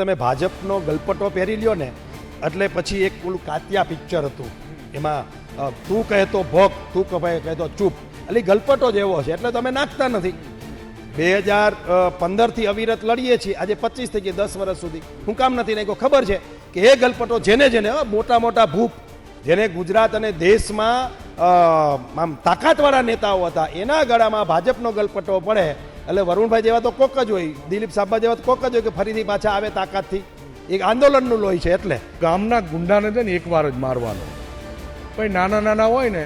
તમે ભાજપનો ગલપટો પહેરી લ્યો ને, એટલે પછી એક ઓલું કાતિયા પિક્ચર હતું. એમાં તું કહેતો ભોગ, તું કહે કહેતો ચૂપ. એટલે ગલપટો જ એવો છે, એટલે તમે નાખતા નથી. બે હજાર પંદરથી અવિરત લડીએ છીએ, આજે પચીસ થઈ ગઈ દસ વર્ષ સુધી. હું કામ નથી નાખ્યો. ખબર છે કે એ ગલપટો જેને જેને મોટા મોટા ભૂપ, જેને ગુજરાત અને દેશમાં આમ તાકાતવાળા નેતાઓ હતા, એના ગળામાં ભાજપનો ગલપટો પડે એટલે વરુણભાઈ જેવા તો કોક જ હોય દિલીપ સાબા જેવા તો કોક જ હોય કે ફરીથી પાછા આવે તાકાતથી. એક આંદોલનનું લોહી છે એટલે. ગામના ગુંડાને છે ને એકવાર જ મારવાનો. પછી નાના નાના હોય ને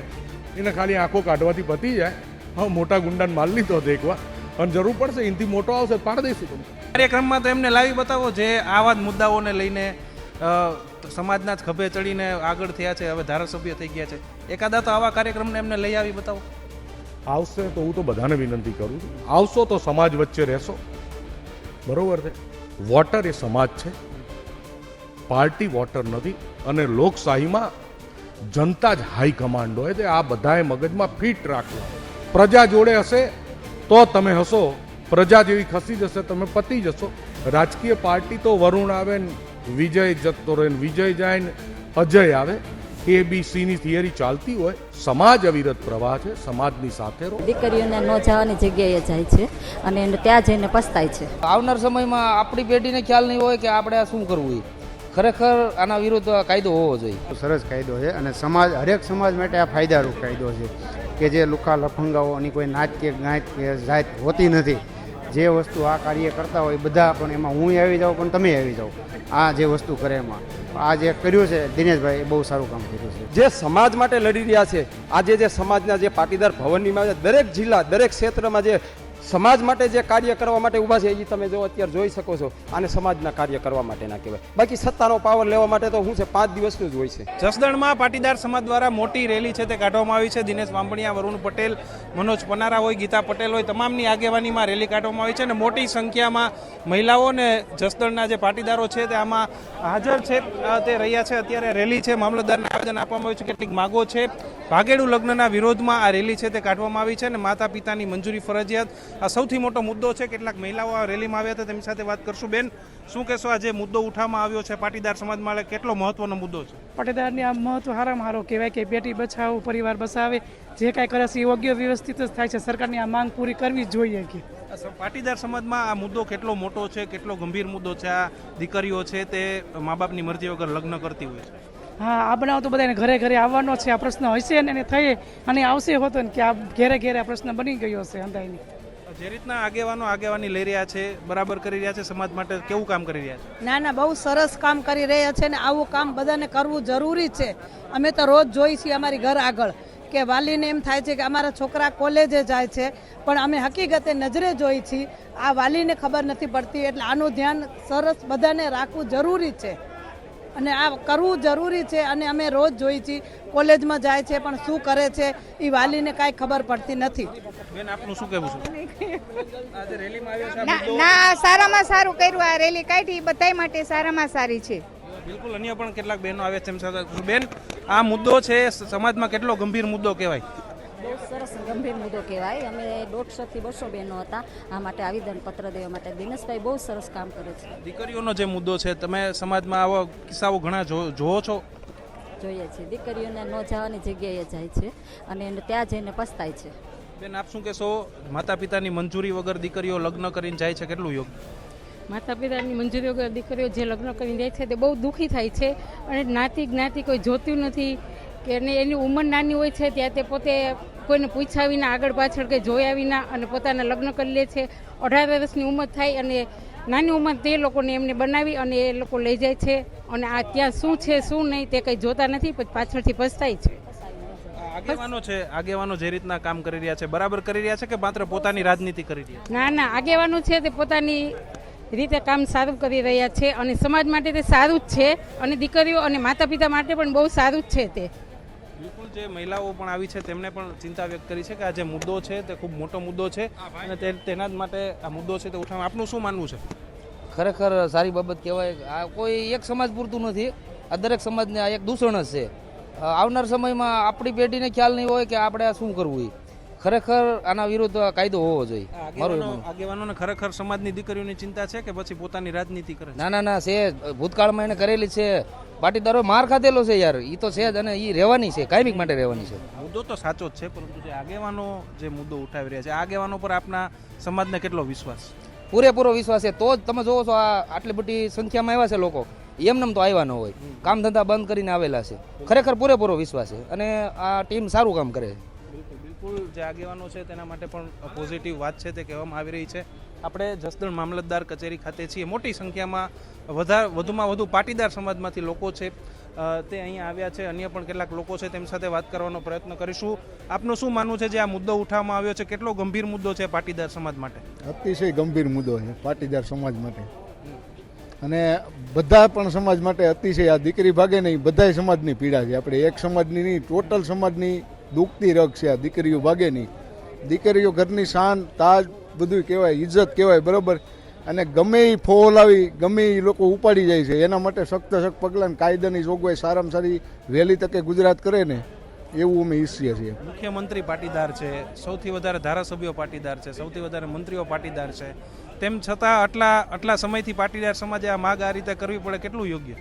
એને ખાલી આંખો કાઢવાથી પતી જાય. હવે મોટા ગુંડાને માર લીધો હતો એકવાર અને જરૂર પડશે એનાથી મોટો આવશે પાડી દઈશું તમને. કાર્યક્રમમાં તો એમને લાવી બતાવો જે આવા જ મુદ્દાઓને લઈને સમાજના જ ખભે ચડીને આગળ થયા છે હવે ધારાસભ્ય થઈ ગયા છે. એકાદા તો આવા કાર્યક્રમને એમને લઈ આવી બતાવો. આવશે તો હું તો બધાને વિનંતી કરું છું. આવશો તો સમાજ વચ્ચે રહેશો. બરોબર છે? વોટર એ સમાજ છે. પાર્ટી વોટર નથી અને લોકશાહીમાં જનતા જ હાઈ કમાન્ડ હોય તે આ બધાએ મગજમાં ફિટ રાખવા. પ્રજા જોડે હશે તો તમે હશો. પ્રજા જેવી ખસી જશે, તમે પતી જશો. રાજકીય પાર્ટી તો વરુણ આવે ને વિજય જતો રહે વિજય જાય ને અજય આવે. એ બી સીની થિયરી ચાલતી હોય સમાજ અવિરત પ્રવાહ છે સમાજની સાથે રહો. દીકરીઓને ન જવાની જગ્યાએ જાય છે અને એને ત્યાં જઈને પસ્તાય છે. આવનાર સમયમાં આપણી પેઢીને ખ્યાલ નહીં હોય કે આપણે આ શું કરવું એ. ખરેખર આના વિરુદ્ધ કાયદો હોવો જોઈએ. સરસ કાયદો છે અને સમાજ હરેક સમાજ માટે આ ફાયદારૂપ કાયદો છે કે જે લુકા લફંગાઓની કોઈ નાચ કે ગાંચ કે જાત હોતી નથી. જે વસ્તુ આ કાર્ય કરતા હોય બધા પણ એમાં હું આવી જાઉં પણ તમે આવી જાઓ. આ જે વસ્તુ કરે એમાં. આ જે કર્યું છે દિનેશભાઈ એ બહુ સારું કામ કર્યું છે. જે સમાજ માટે લડી રહ્યા છે, આજે જે સમાજના જે પાટીદાર ભવનની દરેક જિલ્લા, દરેક ક્ષેત્રમાં જે સમાજ માટે જે કાર્ય કરવા માટે ઊભા છે એ તમે જો અત્યારે જોઈ શકો છો. અને સમાજના કાર્ય કરવા માટેના કહેવાય. બાકી સત્તાનો પાવર લેવા માટે તો શું છે, પાંચ દિવસનું જ હોય છે. જસદણમાં પાટીદાર સમાજ દ્વારા મોટી રેલી છે તે કાઢવામાં આવી છે. દિનેશ વાંભણિયા, વરુણ પટેલ, મનોજ પનારા હોય, ગીતા પટેલ હોય, તમામની આગેવાનીમાં રેલી કાઢવામાં આવી છે અને મોટી સંખ્યામાં મહિલાઓ અને જસદણના જે પાટીદારો છે તે આમાં હાજર છે તે રહ્યા છે. અત્યારે રેલી છે, મામલતદારને આવેદન આપવામાં આવ્યું છે. કેટલીક માગો છે. ભાગેડુ લગ્નના વિરોધમાં આ રેલી છે તે કાઢવામાં આવી છે અને માતા પિતાની મંજૂરી ફરજિયાત આ સૌથી મોટો મુદ્દો છે. કેટલાક મહિલાઓ આ રેલીમાં આવ્યા હતા. તેમની સાથે વાત કરશું. બેન શું કહેશો આ જે મુદ્દો ઉઠાવવામાં આવ્યો છે? પાટીદાર સમાજ માટે કેટલો મહત્વનો મુદ્દો છે? પાટીદારની આ મહત્વ હારામાં હારો કહેવાય કે બેટી બચાવો પરિવાર બચાવે જે કાંઈ કરે છે એ યોગ્ય વ્યવસ્થિત જ થાય છે. સરકારની આ માંગ પૂરી કરવી જ જોઈએ કે. પાટીદાર સમાજમાં આ મુદ્દો કેટલો મોટો છે? કેટલો ગંભીર મુદ્દો છે? આ દીકરીઓ છે તે મા બાપની મરજી વગર લગ્ન કરતી હોય છે. હા આ બનાવ તો બધાને ઘરે ઘરે આવવાનો છે. આ પ્રશ્ન હશે ને એને થયે અને આવશે હોતો ને કે આ ઘેરે ઘેરે આ પ્રશ્ન બની ગયો છે અંધાઈની. જે રીતના આગેવાનો આગેવાની લઈ રહ્યા છે, બરાબર કરી રહ્યા છે, સમાજ માટે કેવું કામ કરી રહ્યા છે? ના ના, બહુ સરસ કામ કરી રહ્યા છે ને આવું કામ બધાને કરવું જરૂરી છે. અમે તો રોજ જોઈ છીએ અમારી ઘર આગળ કે વાલીને એમ થાય છે કે અમારા છોકરા કોલેજે જાય છે, પણ અમે હકીકતે નજરે જોઈ છીએ. આ વાલીને ખબર નથી પડતી, એટલે આનું ધ્યાન સરસ બધાને રાખવું જરૂરી છે. અને આ કરવું જરૂરી છે અને અમે રોજ જોઈ છીએ કોલેજમાં જાય છે પણ શું કરે છે એ વાલીને કાંઈ ખબર પડતી નથી. બેન આપનું શું કહેવું છે? આજે રેલીમાં આવ્યા છે આ ના સારામાં સારું કર્યું આ રેલી કાઢી. બધાય માટે સારામાં સારી છે. બિલકુલ અન્ય પણ કેટલાક બહેનો આવે છે બેન આ મુદ્દો છે સમાજમાં કેટલો ગંભીર મુદ્દો કહેવાય? બહુ સરસ ગંભીર મુદ્દો કહેવાય. અમે દોઢસોથી બસો બહેનો હતા. આ માટે આવેદન પત્ર દેવા માટે દિનેશભાઈ બહુ સરસ કામ કરે છે. દીકરીઓનો જે મુદ્દો છે તમે સમાજમાં આવા કિસ્સાઓ ઘણા જો- જોવો છો? જોઈએ છે. દીકરીઓને ન જવાની જગ્યાએ જાય છે અને એને ત્યાં જઈને પસ્તાય છે. બેન આપ શું કહેશો? માતા પિતાની મંજૂરી વગર દીકરીઓ લગ્ન કરીને જાય છે કેટલું યોગ્ય? માતા પિતાની મંજૂરી વગર દીકરીઓ જે લગ્ન કરીને જાય છે તે બહુ દુઃખી થાય છે. અને જ્ઞાતિ જ્ઞાતિ કોઈ જોતું નથી. કે એને ઉંમર નાની હોય છે ત્યાં તે પોતે કોઈને પૂછ્યા વિના આગળ પાછળ કે જોયા વિના અને પોતાના લગ્ન કરી લે છે. અઢાર વર્ષની ઉંમર થાય અને નાની ઉંમર તે લોકોને એમને બનાવી અને એ લોકો લઈ જાય છે અને આ ત્યાં શું છે શું નહીં તે કંઈ જોતા નથી પછી પાછળથી પસ્તાય છે. આગેવાનો છે આગેવાનો જે રીતના કામ કરી રહ્યા છે બરાબર કરી રહ્યા છે કે માત્ર પોતાની રાજનીતિ કરી રહ્યા છે? ના ના આગેવાનો છે તે પોતાની રીતે કામ સારું કરી રહ્યા છે અને સમાજ માટે તે સારું જ છે અને દીકરીઓ અને માતા પિતા માટે પણ બહુ સારું જ છે તે. બિલકુલ જે મહિલાઓ પણ આવી છે તેમણે પણ ચિંતા વ્યક્ત કરી છે કે આ જે મુદ્દો છે તે ખૂબ મોટો મુદ્દો છે અને તેના જ માટે આ મુદ્દો છે તે ઉઠાવવા આપનું શું માનવું છે? ખરેખર સારી બાબત કહેવાય. આ કોઈ એક સમાજ પૂરતું નથી. આ દરેક સમાજને આ એક દૂષણ જ છે. આવનાર સમયમાં આપણી પેઢીને ખ્યાલ નહીં હોય કે આપણે આ શું કરવું એ ખરેખર આના વિરુદ્ધ કાયદો હોવો જોઈએ. આગેવાનોને ખરેખર સમાજની દીકરીઓની ચિંતા છે કે પછી પોતાની રાજનીતિ કરે છે? ના ના ના છે. ભૂતકાળમાં એને કરેલી છે. પાટીદારો માર ખાધેલો છે યાર. એ તો છે જ અને એ રહેવાની છે કાયમિક માટે રહેવાની છે. મુદ્દો તો સાચો જ છે પરંતુ જે આગેવાનો જે મુદ્દો ઉઠાવી રહ્યા છે આગેવાનો પર આપના સમાજને કેટલો વિશ્વાસ? પૂરેપૂરો વિશ્વાસ છે. તો જ તમે જોવો છો આ આટલી બધી સંખ્યામાં આવ્યા છે લોકો. એમનેમ તો આવ્યા ન હોય. કામ ધંધા બંધ કરીને આવેલા છે. ખરેખર પૂરેપૂરો વિશ્વાસ છે અને આ ટીમ સારું કામ કરે છે. બિલકુલ જે આગેવાનો છે, તેના માટે પણ પોઝિટિવ વાત છે તે કહેવામાં આવી રહી છે. આપણે જસદણ મામલતદાર કચેરી ખાતે છીએ. મોટી સંખ્યામાં વધારે, વધુમાં વધુ પાટીદાર સમાજમાંથી લોકો છે. તે અહીંયા આવ્યા છે. અન્ય પણ કેટલાક લોકો છે, તેમની સાથે વાત કરવાનો પ્રયત્ન કરીશું. આપનું શું માનવું છે જે આ મુદ્દો ઉઠાવવામાં આવ્યો છે? કેટલો ગંભીર મુદ્દો છે પાટીદાર સમાજ માટે? અતિશય ગંભીર મુદ્દો છે, પાટીદાર સમાજ માટે. અને બધા પણ સમાજ માટે અતિશય આ દીકરી ભાગે નહીં, બધાય સમાજની પીડા છે. આપણે એક સમાજની નહીં, ટોટલ સમાજની દુખતી રગ છે આ દીકરીઓ ભાગે નહીં દીકરીઓ ઘરની શાન, તાજ બધું કહેવાય ઇજ્જત કહેવાય, બરાબર? અને ગમે એ ફોલાવી ગમે એ લોકો ઉપાડી જાય છે, એના માટે સખ્ત સખ્ત પગલાં કાયદાની જોગવાઈ સારામાં સારી વહેલી તકે ગુજરાત કરે ને, એવું અમે ઈચ્છીએ છીએ. મુખ્યમંત્રી પાટીદાર છે, સૌથી વધારે ધારાસભ્યો પાટીદાર છે, સૌથી વધારે મંત્રીઓ પાટીદાર છે. તેમ છતાં આટલા આટલા સમયથી પાટીદાર સમાજે આ માગ આ રીતે કરવી પડે કેટલું યોગ્ય?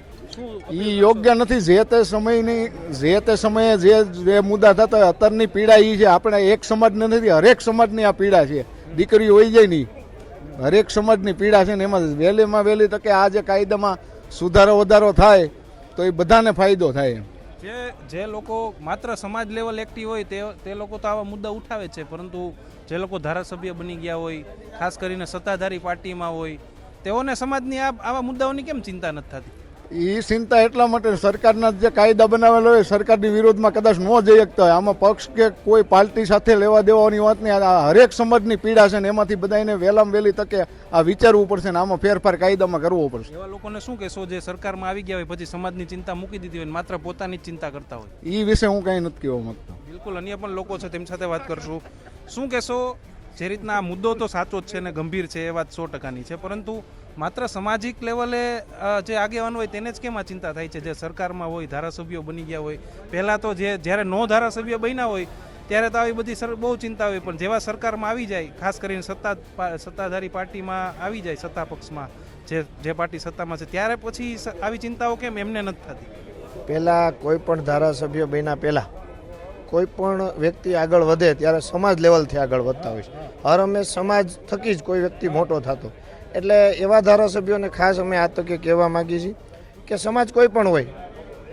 એ યોગ્ય નથી. જે તે સમયની, જે તે સમયે જે જે મુદ્દા થતા અત્યારની પીડા એ છે. આપણે એક સમાજને નથી, હરેક સમાજની આ પીડા છે. દીકરી હોય જાય નહીં. હરેક સમાજની પીડા છે ને એમાં વહેલીમાં વહેલી તકે આ જે કાયદામાં સુધારો વધારો થાય, તો એ બધાને ફાયદો થાય જે જે લોકો માત્ર સમાજ લેવલ એક્ટિવ હોય તે તે લોકો તો આવા મુદ્દા ઉઠાવે છે, પરંતુ જે લોકો ધારાસભ્ય બની ગયા હોય, ખાસ કરીને સત્તાધારી પાર્ટીમાં હોય, તેઓને સમાજની આ, આવા મુદ્દાઓની કેમ ચિંતા નથી થતી? એ ચિંતા એટલા માટે સરકારના જે કાયદા બનાવેલો હોય સરકારની વિરોધમાં કદાચ ન જઈ શકતા હોય. આમાં પક્ષ કે કોઈ પાર્ટી સાથે લેવા દેવાની વાત નહીં. આ હરેક સમાજની પીડા છે ને એમાંથી બધાને વહેલામાં વહેલી તકે આ વિચારવું પડશે ને આમાં ફેરફાર કાયદામાં કરવો પડશે. એવા લોકોને શું કહેશો? જે સરકારમાં આવી ગયા હોય પછી સમાજની ચિંતા મૂકી દીધી હોય માત્ર પોતાની ચિંતા કરતા હોય. એ વિશે હું કાંઈ નથી કહેવા માંગતો. બિલકુલ અન્ય પણ લોકો છે તેમની સાથે વાત કરશું. શું કહેશો? જે રીતના આ મુદ્દો તો સાચો જ છે ને ગંભીર છે એ વાત સો ટકાની છે. પરંતુ માત્ર સામાજિક લેવલે જે આગેવાન હોય તેને જ કેમ ચિંતા થાય છે? જે સરકારમાં હોય, ધારાસભ્યો બની ગયા હોય. પહેલાં તો જે, જ્યારે નો ધારાસભ્ય બન્યા હોય, ત્યારે તો આવી બધી બહુ ચિંતા હોય. પણ જેવા સરકારમાં આવી જાય, ખાસ કરીને સત્તા સત્તાધારી પાર્ટીમાં આવી જાય સત્તા પક્ષમાં, જે જે પાર્ટી સત્તામાં છે, ત્યારે પછી આવી ચિંતાઓ કેમ? એમને નથી થતી. પહેલાં કોઈ પણ ધારાસભ્ય બન્યા પહેલાં, કોઈ પણ વ્યક્તિ આગળ વધે, ત્યારે સમાજ લેવલથી આગળ વધતા હોય છે. હર હંમેશ સમાજ થકી જ કોઈ વ્યક્તિ મોટો થતો. એટલે એવા ધારાસભ્યોને ખાસ અમે આ તકે કહેવા માગીએ છીએ કે સમાજ કોઈ પણ હોય,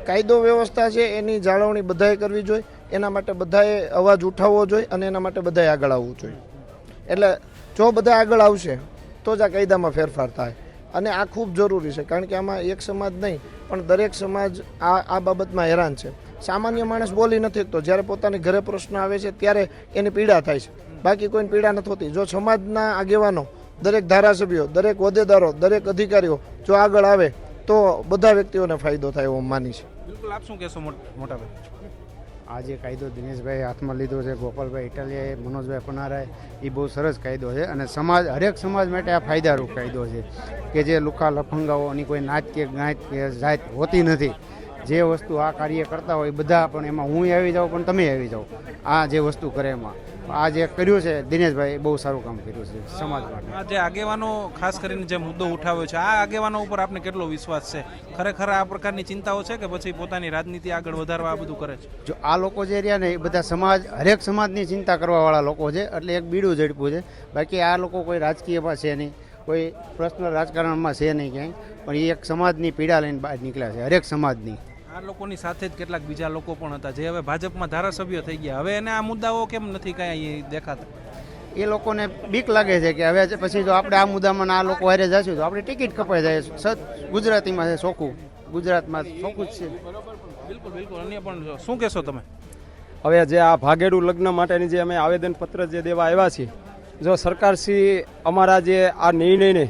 કાયદો વ્યવસ્થા છે, એની જાળવણી બધાએ કરવી જોઈએ, એના માટે બધાએ અવાજ ઉઠાવવો જોઈએ અને એના માટે બધાએ આગળ આવવું જોઈએ. એટલે જો બધા આગળ આવશે, તો જ આ કાયદામાં ફેરફાર થાય. અને આ ખૂબ જરૂરી છે, કારણ કે આમાં એક સમાજ નહીં, પણ દરેક સમાજ આ આ બાબતમાં હેરાન છે. સામાન્ય માણસ બોલી નથી શકતો. જ્યારે પોતાની ઘરે પ્રશ્ન આવે છે, ત્યારે એની પીડા થાય છે. બાકી કોઈને પીડા નથી હોતી. જો સમાજના આગેવાનો દરેક ધારાસભ્યો દરેક હોદ્દેદારો દરેક અધિકારીઓ જો આગળ આવે તો બધા વ્યક્તિઓને ફાયદો થાય એવો માની છે. બિલકુલ આપ શું કહેશો મોટાભાઈ આ જે કાયદો દિનેશભાઈ હાથમાં લીધો છે ગોપાલભાઈ ઇટાલિયાએ મનોજભાઈ પનારાએ એ બહુ સરસ કાયદો છે અને સમાજ હરેક સમાજ માટે આ ફાયદારૂપ કાયદો છે કે જે લુખા લફંગાઓની કોઈ નાચ કે ગાંચ કે જાત હોતી નથી. જે વસ્તુ આ કાર્ય કરતા હોય બધા પણ એમાં હું આવી જાઉં પણ તમે આવી જાઓ. આ જે વસ્તુ કરે એમાં. આ જે કર્યું છે દિનેશભાઈ બહુ સારું કામ કર્યું છે સમાજ માટે. આ જે આગેવાનો ખાસ કરીને જે મુદ્દો ઉઠાવ્યો છે આ આગેવાનો ઉપર આપને કેટલો વિશ્વાસ છે? ખરેખર આ પ્રકારની ચિંતાઓ છે કે પછી પોતાની રાજનીતિ આગળ વધારવા આ બધું કરે છે? જો આ લોકો જે રહ્યા ને એ બધા સમાજ હરેક સમાજની ચિંતા કરવાવાળા લોકો છે એટલે એક બીડું ઝડપું છે. બાકી આ લોકો કોઈ રાજકીયમાં છે નહીં કોઈ પર્સનલ રાજકારણમાં છે નહીં ક્યાંય પણ એ એક સમાજની પીડા લઈને બહાર નીકળ્યા છે હરેક સમાજની. આ લોકોની સાથે જ કેટલાક બીજા લોકો પણ હતા જે હવે ભાજપમાં ધારાસભ્ય થઈ ગયા. હવે એને આ મુદ્દાઓ કેમ નથી કાંઈ દેખાતા? એ લોકોને બીક લાગે છે કે હવે પછી જો આપણે આ મુદ્દામાં આ લોકો હારે જશું તો આપણી ટિકિટ કપાઈ જાય. સત ગુજરાતીમાં છે ચોખ્ખું. ગુજરાતમાં ચોખ્ખું જ છે. બિલકુલ બિલકુલ. અન્ય પણ શું કહેશો તમે? હવે જે આ ભાગેડુ લગ્ન માટેની જે અમે આવેદનપત્ર જે દેવા આવ્યા છીએ જો સરકારશ્રી અમારા જે આ નિર્ણયને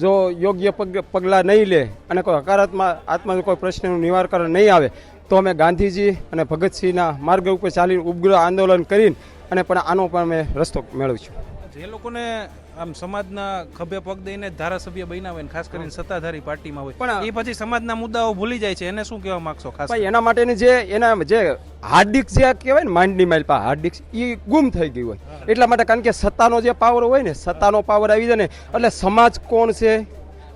જો યોગ્ય પગ પગલાં નહીં લે અને કોઈ હકારાત્મક આત્માનો કોઈ પ્રશ્નનું નિવારણ નહીં આવે, તો અમે ગાંધીજી અને ભગતસિંહના માર્ગ ઉપર ચાલીને ઉપગ્રહ આંદોલન કરીને અને પણ આનો પણ અમે રસ્તો મેળવીશું. જે લોકોને આમ સમાજના ખભે પગ દઈને ધારાસભ્ય બન્યા હોય ને ખાસ કરીને સત્તાધારી પાર્ટીમાં હોય પણ- એ પછી સમાજના મુદ્દાઓ ભૂલી જાય છે. એને શું કહેવા માંગશો ખાસ? એના માટેની જે એના જે હાર્ડિક જે કહેવાય ને માંડની માઇલ પા હાર્ડિક એ ગુમ થઈ ગઈ હોય. એટલા માટે કારણ કે સત્તાનો જે પાવર હોય ને સત્તાનો પાવર આવી જાય ને એટલે સમાજ કોણ છે?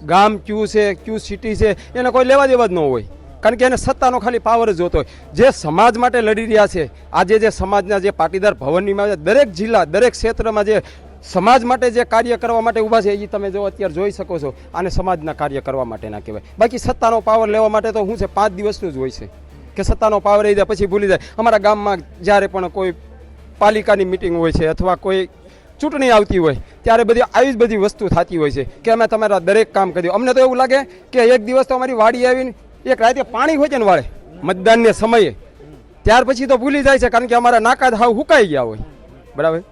ગામ ક્યુ છે? ક્યુ સિટી છે? એને કોઈ લેવા દેવા જ ન હોય. કારણ કે એને સત્તાનો ખાલી પાવર જ જોતો હોય. જે સમાજ માટે લડી રહ્યા છે, આજે જે સમાજના જે પાટીદાર ભવનની દરેક જિલ્લા, દરેક ક્ષેત્રમાં જે સમાજ માટે જે કાર્ય કરવા માટે ઊભા છે, એ તમે જો અત્યારે જોઈ શકો છો, આને સમાજના કાર્ય કરવા માટેના કહેવાય. બાકી સત્તાનો પાવર લેવા માટે તો શું છે, પાંચ દિવસનું જ હોય છે. કે સત્તાનો પાવર આવી જાય, પછી ભૂલી જાય. અમારા ગામમાં જ્યારે પણ કોઈ પાલિકાની મિટિંગ હોય છે, અથવા કોઈ ચૂંટણી આવતી હોય, ત્યારે બધી આવી જ બધી વસ્તુ થતી હોય છે, કે અમે તમારા દરેક કામ કર્યું અમને તો એવું લાગે કે એક દિવસ તો અમારી વાડી આવીને એક રાતે પાણી હોય છે ને વાળે, મતદાનને સમયે. ત્યાર પછી તો ભૂલી જાય છે, કારણ કે અમારા નાકા હાવ હુકાઈ ગયા હોય. બરાબર?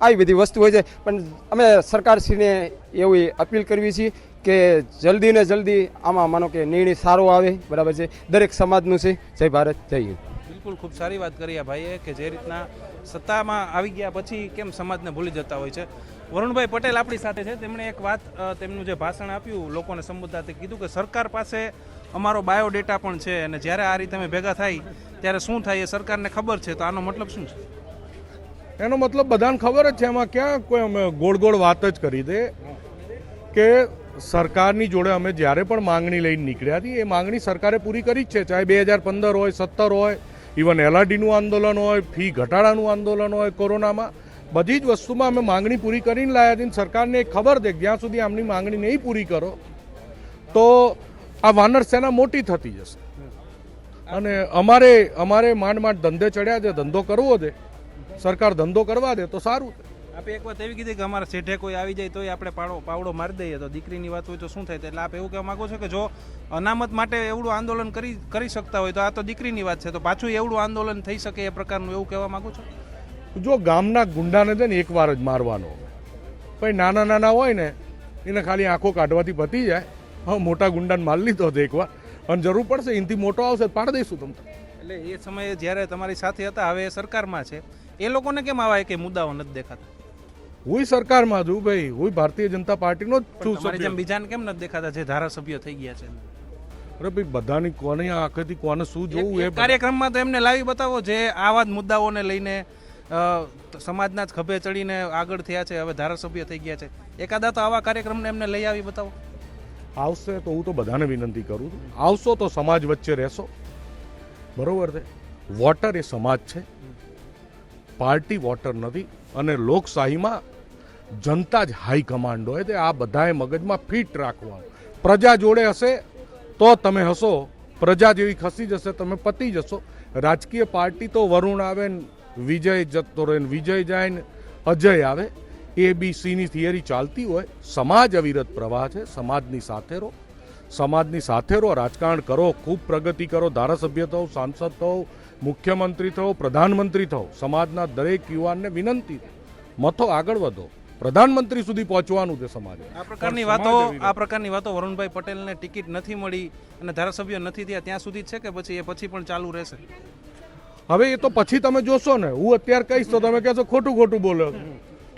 આવી બધી વસ્તુ હોય છે. પણ અમે સરકારશ્રીને એવી અપીલ કરવી છીએ કે જલ્દી ને જલ્દી આમાં માનો કે નિર્ણય સારો આવે. બરાબર છે? દરેક સમાજનું છે. જય ભારત, જય હિન્દ. બિલકુલ ખૂબ સારી વાત કરી આ ભાઈએ કે જે રીતના સત્તામાં આવી ગયા પછી કેમ સમાજને ભૂલી જતા હોય છે. વરુણભાઈ પટેલ આપણી સાથે છે. તેમણે એક વાત તેમનું જે ભાષણ આપ્યું, લોકોને સંબોધતા કીધું કે સરકાર પાસે અમારો બાયોડેટા પણ છે અને જ્યારે આ રીતે અમે ભેગા થાય, ત્યારે શું થાય એ સરકારને ખબર છે, તો આનો મતલબ શું છે? એનો મતલબ બધાને ખબર જ છે, એમાં ક્યાં કોઈ અમે ગોળ ગોળ વાત જ કરી દે કે સરકારની જોડે અમે જ્યારે પણ માંગણી લઈને નીકળ્યા હતી એ માંગણી સરકારે પૂરી કરી જ છે, ચાહે બે હજાર પંદર હોય, સત્તર હોય ઇવન એલઆરડીનું આંદોલન હોય, ફી ઘટાડાનું આંદોલન હોય, કોરોનામાં, બધી જ વસ્તુમાં અમે માંગણી પૂરી કરીને લાયા હતી સરકારને ખબર દે જ્યાં સુધી આમની માંગણી નહીં પૂરી કરો, તો આ વાનર સેના મોટી થતી જશે. અને અમારે અમારે માંડ માંડ ધંધે ચડ્યા છે ધંધો કરવો છે. સરકાર ધંધો કરવા દે તો સારું આપે એક વાત એવી કીધી કે અમારા શેઠે કોઈ આવી જાય તોય આપણે પાડો પાવડો મારી દઈએ તો દીકરીની વાત હોય તો શું થાય? એટલે આપ એવું કહેવા માગો છો કે જો અનામત માટે એવડું આંદોલન કરી કરી શકતા હોય તો આ તો દીકરીની વાત છે. તો પાછું એવડું આંદોલન થઈ શકે એ પ્રકારનું એવું કહેવા માંગુ છો? જો ગામના ગુંડાને છે ને એક વાર જ મારવાનો પછી નાના નાના હોય ને એને ખાલી આંખો કાઢવાથી પતી જાય. હા મોટા ગુંડાને માલ લીધો હતો એકવાર. અને જરૂર પડશે એનાથી મોટો આવશે પાડી દઈશું તમને. એટલે એ સમયે જ્યારે તમારી સાથે હતા હવે એ સરકારમાં છે. એ લોકોને કેમ આવા કે મુદ્દાઓ નથી દેખાતા? હું સરકારમાં છું ભાઈ. હું ભારતીય જનતા પાર્ટીનો જ છું સભ્ય. બીજાને કેમ નથી દેખાતા જે ધારાસભ્ય થઈ ગયા છે? અરે ભાઈ બધાની કોને આંખેથી કોને શું જોવું એ કાર્યક્રમમાં તો એમને લાવી બતાવો જે આવા જ મુદ્દાઓને લઈને સમાજના જ ખભે ચડીને આગળ થયા છે હવે ધારાસભ્ય થઈ ગયા છે. એકાદા તો આવા કાર્યક્રમને એમને લઈ આવી બતાવો. આવશે તો હું તો બધાને વિનંતી કરું છું. આવશો તો સમાજ વચ્ચે રહેશો. બરોબર છે? વોટર એ સમાજ છે. પાર્ટી વોટર નથી અને લોકશાહીમાં જનતા જ હાઈ કમાન્ડ હોય તે આ બધાએ મગજમાં ફિટ રાખવાનું. પ્રજા જોડે હશે તો તમે હશો. પ્રજા જેવી ખસી જશે, તમે પતી જશો. રાજકીય પાર્ટી તો વરુણ આવે ને વિજય જતો રહે વિજય જાય ને અજય આવે. એ બી સીની થિયરી ચાલતી હોય સમાજ અવિરત પ્રવાહ છે સમાજની સાથે રહો. સમાજની સાથે રહો રાજકારણ કરો ખૂબ પ્રગતિ કરો ધારાસભ્ય થો સાંસદ થો મુખ્યમંત્રી થો પ્રધાનમંત્રી થો સમાજના દરેક યુવાનને વિનંતી મથો આગળ વધો. પ્રધાનમંત્રી સુધી પહોંચવાનું છે સમાજ. આ પ્રકારની વાતો આ પ્રકારની વાતો વરુણભાઈ પટેલને ટિકિટ નથી મળી અને ધારાસભ્ય નથી થયા ત્યાં સુધી છે કે પછી એ પછી પણ ચાલુ રહેશે? હવે એ તો પછી તમે જોશો ને. હું અત્યારે કહીશ તો તમે કહેશો ખોટું ખોટું બોલો.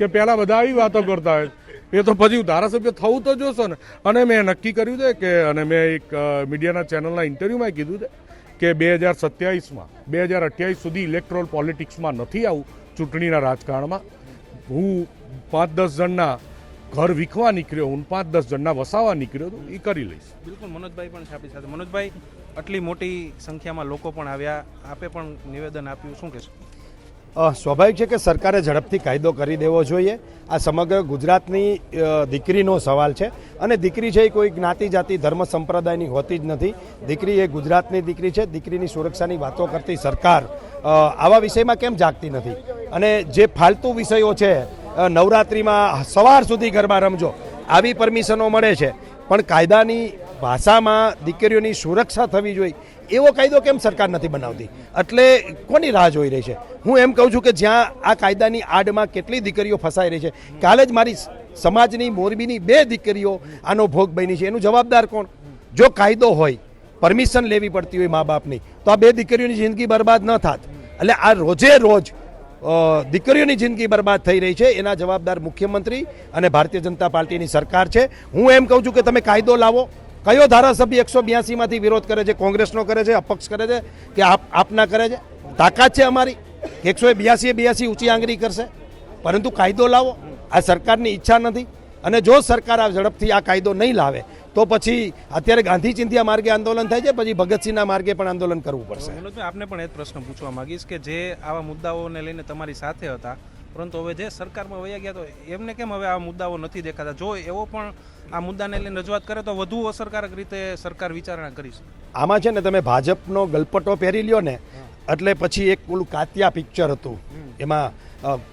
કે પહેલાં બધા આવી વાતો કરતા હોય. એ તો પછી ધારાસભ્ય થવું તો જોશો ને. અને મેં નક્કી કર્યું છે કે, અને મેં એક મીડિયાના ચેનલના ઇન્ટરવ્યુમાં કીધું છે કે બે હજાર સત્યાવીસમાં, બે હજાર અઠ્યાવીસ સુધી ઇલેક્ટ્રોલ પોલિટિક્સમાં નથી આવું ચૂંટણીના રાજકારણમાં. હું પાંચ દસ જણના ઘર વીખવા નીકળ્યો, હું પાંચ દસ જણના વસાવા નીકળ્યો હતો એ કરી લઈશ. બિલકુલ, મનોજભાઈ પણ છે આપણી સાથે. મનોજભાઈ, આટલી મોટી સંખ્યામાં લોકો પણ આવ્યા. આપે પણ નિવેદન આપ્યું. શું કહેશો? સ્વાભાવિક છે કે સરકારે ઝડપથી કાયદો કરી દેવો જોઈએ. આ સમગ્ર ગુજરાતની દીકરીનો સવાલ છે. અને દીકરી છે એ કોઈ જ્ઞાતિ, જાતિ, ધર્મ, સંપ્રદાયની હોતી જ નથી. દીકરી એ ગુજરાતની દીકરી છે. દીકરીની સુરક્ષાની વાતો કરતી સરકાર આવા વિષયમાં કેમ જાગતી નથી? અને જે ફાલતુ વિષયો છે નવરાત્રિમાં સવાર સુધી ગરબા રમજો. આવી પરમિશનો મળે છે. પણ કાયદાની ભાષામાં દીકરીઓની સુરક્ષા થવી જોઈએ. એવો કાયદો કેમ સરકાર નથી બનાવતી? એટલે કોની રાહ જોઈ રહી છે? હું એમ કહું છું કે જ્યાં આ કાયદાની આડમાં કેટલી દીકરીઓ ફસાઈ રહી છે, કાલે જ મારી સમાજની મોરબીની બે દીકરીઓ આનો ભોગ બની છે. એનું જવાબદાર કોણ? જો કાયદો હોય, પરમિશન લેવી પડતી હોય મા બાપની તો આ બે દીકરીઓની જિંદગી બરબાદ ન થાત. એટલે આ રોજે રોજ દીકરીઓની જિંદગી બરબાદ થઈ રહી છે. એના જવાબદાર મુખ્યમંત્રી અને ભારતીય જનતા પાર્ટીની સરકાર છે. હું એમ કહું છું કે તમે કાયદો લાવો. કયો ધારાસભ્ય એકસો બ્યાસીમાંથી વિરોધ કરે છે? કોંગ્રેસનો કરે છે, અપક્ષ કરે છે કે આપ આપના કરે છે? તાકાત છે અમારી એકસો બ્યાસી બ્યાસી ઊંચી આંગળી કરશે? પરંતુ કાયદો લાવો. આ સરકારની ઈચ્છા નથી. અને જો સરકાર આ ઝડપથી આ કાયદો નહીં લાવે, તો પછી અત્યારે ગાંધી ચિંધ્યા માર્ગે આંદોલન થાય છે, પછી ભગતસિંહના માર્ગે પણ આંદોલન કરવું પડશે. આપને પણ એ પ્રશ્ન પૂછવા માંગીશ કે જે આવા મુદ્દાઓને લઈને તમારી સાથે હતા પરંતુ હવે જે સરકારમાં વયા ગયા તો એમને કેમ હવે આ મુદ્દાઓ નથી દેખાતા? જો એવો પણ આ મુદ્દાને લઈને રજૂઆત કરે તો વધુ અસરકારક રીતે સરકાર વિચારણા કરી શકે. આમાં છે ને તમે ભાજપનો ગલપટો પહેરી લ્યો ને એટલે પછી એક પેલું કાત્યા પિક્ચર હતું. એમાં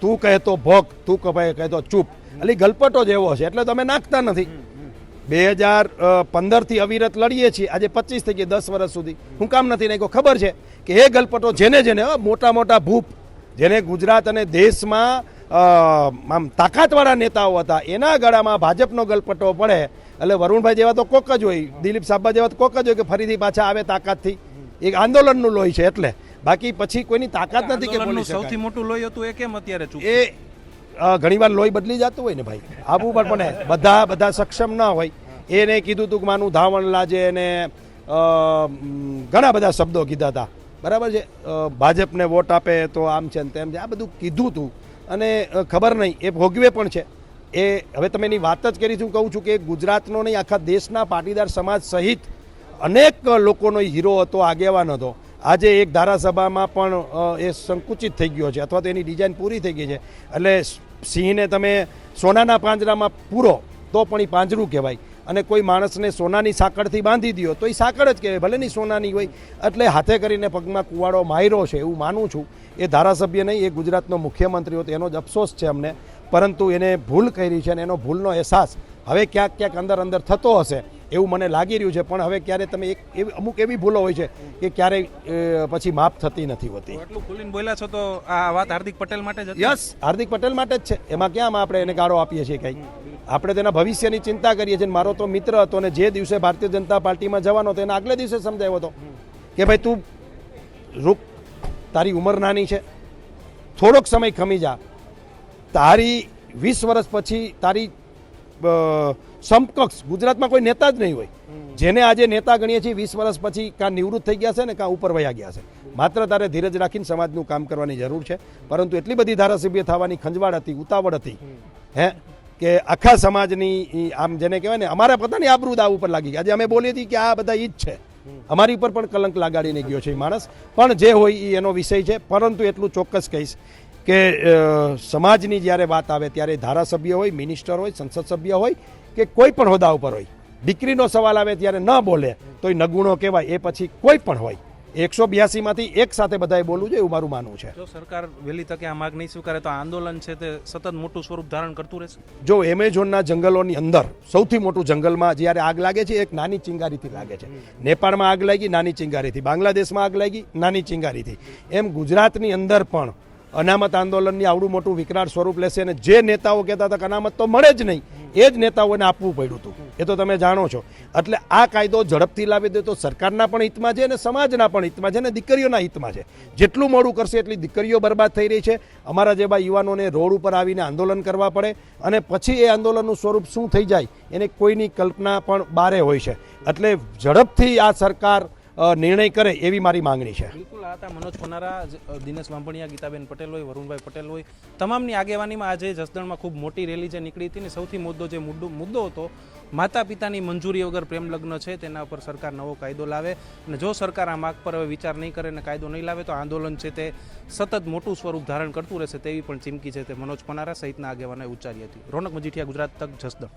તું કહે તો ભોગ તું કહે કહે તો ચૂપ. એટલે ગલપટો જ એવો છે એટલે તમે નાખતા નથી. બે હજાર પંદરથી અવિરત લડીએ છીએ. આજે પચીસ થઈ ગઈ દસ વર્ષ સુધી. હું કામ નથી નાખ્યો. ખબર છે કે એ ગલપટો જેને જેને હો, મોટા મોટા ભૂપ જેને ગુજરાત અને દેશમાં આમ તાકાતવાળા નેતાઓ હતા એના ગળામાં ભાજપનો ગલપટો પડે. એટલે વરુણભાઈ જેવા તો કોક જ હોય દિલીપ સાબા જેવા તો કોક જ હોય કે ફરીથી પાછા આવે તાકાતથી. એક આંદોલનનું લોહી છે એટલે. બાકી પછી કોઈની તાકાત નથી કે બોલી સૌથી મોટું લોહી હતું એ કેમ અત્યારે એ ઘણી ઘણીવાર લોહી બદલી જતું હોય ને ભાઈ. આબુ પણ પણ બધા બધા સક્ષમ ના હોય. એને કીધું તું કે માનું ધાવણ લાજે એને ઘણા બધા શબ્દો કીધા હતા. બરાબર છે? ભાજપને વોટ આપે તો આમ છે ને તેમ છે. આ બધું કીધું તું અને ખબર નહીં, એ ભોગવે પણ છે. એ, હવે તમે એની વાત જ કરી છું, કહું છું કે ગુજરાતનો નહીં, આખા દેશના પાટીદાર સમાજ સહિત અનેક લોકોનો હીરો હતો, આગેવાન હતો. આજે એક ધારાસભામાં પણ એ સંકુચિત થઈ ગયો છે અથવા તો એની ડિઝાઇન પૂરી થઈ ગઈ છે. એટલે સિંહને તમે સોનાના પાંજરામાં પૂરો, તો પણ એ પાંજરું કહેવાય. અને કોઈ માણસને સોનાની સાંકળથી બાંધી દો તો એ સાંકળ જ કહેવાય, ભલે નહીં સોનાની હોય. એટલે હાથે કરીને પગમાં કુવાડો માયરો છે એવું માનું છું. એ ધારાસભ્ય નહીં, એ ગુજરાતનો મુખ્યમંત્રી હતો, એનો જ અફસોસ છે અમને. પરંતુ એને ભૂલ કરી છે અને એનો ભૂલનો અહેસાસ હવે ક્યાંક ક્યાંક અંદર અંદર થતો હશે એવું મને લાગી રહ્યું છે પણ હવે ક્યારે તમે એક એવી અમુક એવી ભૂલો હોય છે કે ક્યારેય પછી માફ થતી નથી હોતી. એટલું ખુલીને બોલ્યા છો તો આ વાત હાર્દિક પટેલ માટે જ યસ હાર્દિક પટેલ માટે જ છે. એમાં ક્યાં આપણે એને ગાળો આપીએ છીએ કંઈ? આપણે તેના ભવિષ્યની ચિંતા કરીએ છીએ. મારો તો મિત્ર હતો અને જે દિવસે ભારતીય જનતા પાર્ટીમાં જવાનો હતો એના આગલે દિવસે સમજાવ્યો હતો કે ભાઈ તું રૂક તારી ઉંમર નાની છે. થોડોક સમય ખમી જા. તારી વીસ વર્ષ પછી તારી સમકક્ષ ગુજરાતમાં કોઈ નેતા જ નહીં હોય. જેને આજે નેતા ગણીએ છીએ વીસ વર્ષ પછી કાં નિવૃત્ત થઈ ગયા છે ને કાં ઉપર વયા ગયા છે. માત્ર તારે ધીરજ રાખીને સમાજનું કામ કરવાની જરૂર છે. પરંતુ એટલી બધી ધારાસભ્ય થવાની ખંજવાળ હતી, ઉતાવળ હતી. હે? કે આખા સમાજની આમ જેને કહેવાય ને, અમારા પોતાની આબરૂદ આ ઉપર લાગી આજે અમે બોલીએ છીએ કે આ બધા ઈ જ છે. અમારી ઉપર પણ કલંક લગાડીને ગયો છે એ માણસ. પણ જે હોય એ એનો વિષય છે. પરંતુ એટલું ચોક્કસ કહીશ કે સમાજની જ્યારે વાત આવે ત્યારે ધારાસભ્ય હોય મિનિસ્ટર હોય સંસદ સભ્ય હોય કે કોઈ પણ હોદ્દા ઉપર હોય. દીકરીનો સવાલ આવે ત્યારે ન બોલે તો એ નગુણો કહેવાય એ પછી કોઈ પણ હોય. એકસો બ્યાસીમાંથી એક સાથે બધાએ બોલવું જોઈએ એવું મારું માનવું છે. જો સરકાર વહેલી તકે આ માગ નહીં સ્વીકારે તો આંદોલન છે તે સતત મોટું સ્વરૂપ ધારણ કરતું રહેશે? જો એમેઝોનના જંગલોની અંદર સૌથી મોટું જંગલમાં જ્યારે આગ લાગે છે એક નાની ચિંગારીથી લાગે છે. નેપાળમાં આગ લાગી નાની ચિંગારીથી. બાંગ્લાદેશમાં આગ લાગી નાની ચિંગારીથી. એમ ગુજરાતની અંદર પણ અનામત આંદોલનની આવડું મોટું વિકરાળ સ્વરૂપ લેશે અને જે નેતાઓ કહેતા હતા કે અનામત તો મળે જ નહીં, એ જ નેતાઓને આપવું પડ્યું હતું. એ તો તમે જાણો છો. એટલે આ કાયદો ઝડપથી લાવી દે તો સરકારના પણ હિતમાં છે અને સમાજના પણ હિતમાં છે અને દીકરીઓના હિતમાં છે. જેટલું મોડું કરશે એટલી દીકરીઓ બરબાદ થઈ રહી છે. અમારા જેવા યુવાનોને રોડ ઉપર આવીને આંદોલન કરવા પડે અને પછી એ આંદોલનનું સ્વરૂપ શું થઈ જાય, એને કોઈની કલ્પના પણ બારે હોય છે. એટલે ઝડપથી આ સરકાર નિર્ણય કરે એવી મારી માંગણી છે. બિલકુલ હતા મનોજ અ, દિનેશ વાંભણિયા ગીતાબેન પટેલ હોય વરુણભાઈ પટેલ હોય. તમામની આગેવાનીમાં આજે જસદણમાં ખૂબ મોટી રેલી જે નીકળી હતી ને સૌથી મુદ્દો જે મુદ્દો મુદ્દો હતો માતા પિતાની મંજૂરી વગર પ્રેમ લગ્ન છે તેના પર સરકાર નવો કાયદો લાવે. અને જો સરકાર આ માગ પર હવે વિચાર નહીં કરે અને કાયદો નહીં લાવે તો આંદોલન છે તે સતત મોટું સ્વરૂપ ધારણ કરતું રહેશે તેવી પણ ચીમકી છે તે મનોજ પનારા સહિતના આગેવાનોએ ઉચ્ચારી હતી. રોનક મજીઠિયા ગુજરાત તક જસદણ.